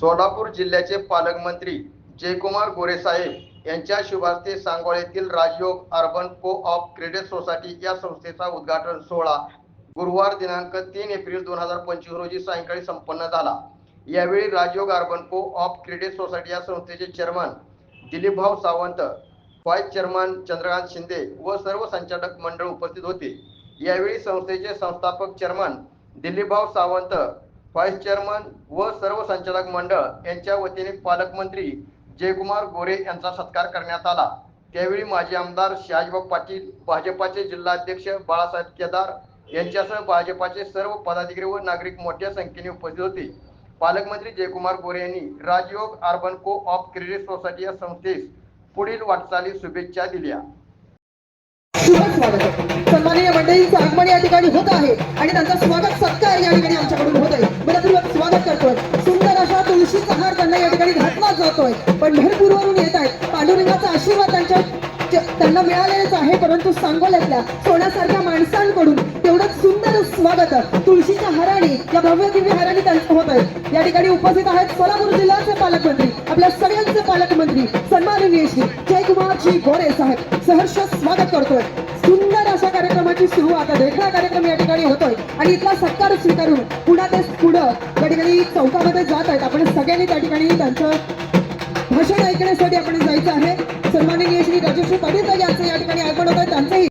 सोलापूर जिल्ह्याचे पालकमंत्री जयकुमार गोरेसाहेब यांच्या शुभास्ते सांगोळेतील Rajyog urban co op credit society या संस्थेचा उद्घाटन सोहळा गुरुवार दिनांक तीन एप्रिल दोन हजार पंचवीस रोजी सायंकाळी संपन्न झाला. यावेळी Rajyog urban co op credit society या संस्थेचे चेअरमन दिलीपभाऊ सावंत व्हाईस चेअरमन चंद्रकांत शिंदे व सर्व संचालक मंडळ उपस्थित होते. यावेळी संस्थेचे संस्थापक चेअरमन दिलीपभाऊ सावंत व्हाईस चेअरमन व सर्व संचालक मंडळ यांच्या वतीने पालकमंत्री जयकुमार गोरे यांचा सत्कार करण्यात आला. त्यावेळी माजी आमदार शहाजीबाब पाटील भाजपाचे जिल्हाध्यक्ष बाळासाहेब केदार यांच्यासह भाजपाचे सर्व पदाधिकारी व नागरिक मोठ्या संख्येने उपस्थित होते. पालकमंत्री जयकुमार गोरे यांनी Rajyog urban co op credit society या संस्थेस पुढील वाटचाली शुभेच्छा दिल्या. सन्माननीय मंडळींचं आगमन या ठिकाणी होत आहे आणि त्यांचा स्वागत सत्कार या ठिकाणी आमच्याकडून आहे. स्वागत करतोय सुंदर अशा तुळशीचा हार त्यांना या ठिकाणी घातला जातोय. पंढरपूरवरून येत आहेत. पांडुरंगाचा आशीर्वाद त्यांच्या त्यांना मिळालेलाच आहे परंतु सांगोल्यातल्या सोन्यासारख्या माणसांकडून तेवढंच सुंदर स्वागत तुळशीच्या हाराने या भव्य दिव्य हाराने त्यांचं होत आहे. या ठिकाणी उपस्थित आहेत सोलापूर जिल्ह्याचे पालकमंत्री आपल्या सगळ्यांचे पालकमंत्री सन्माननीय श्री जयकुमारजी गोरे साहेब. सहर्ष स्वागत करतोय. कार्यक्रमाची सुरुवात देखणा कार्यक्रम या ठिकाणी होतोय. आणि इथला सत्कार स्वीकारून पुन्हा ते पुढं त्या ठिकाणी चौकामध्ये जात आहेत. आपण सगळ्यांनी त्या ठिकाणी त्यांचं भाषण ऐकण्यासाठी आपण जायचं आहे. सन्माननीय श्री राजेश्री पाटील यांचं या ठिकाणी आगमन होत आहे त्यांचंही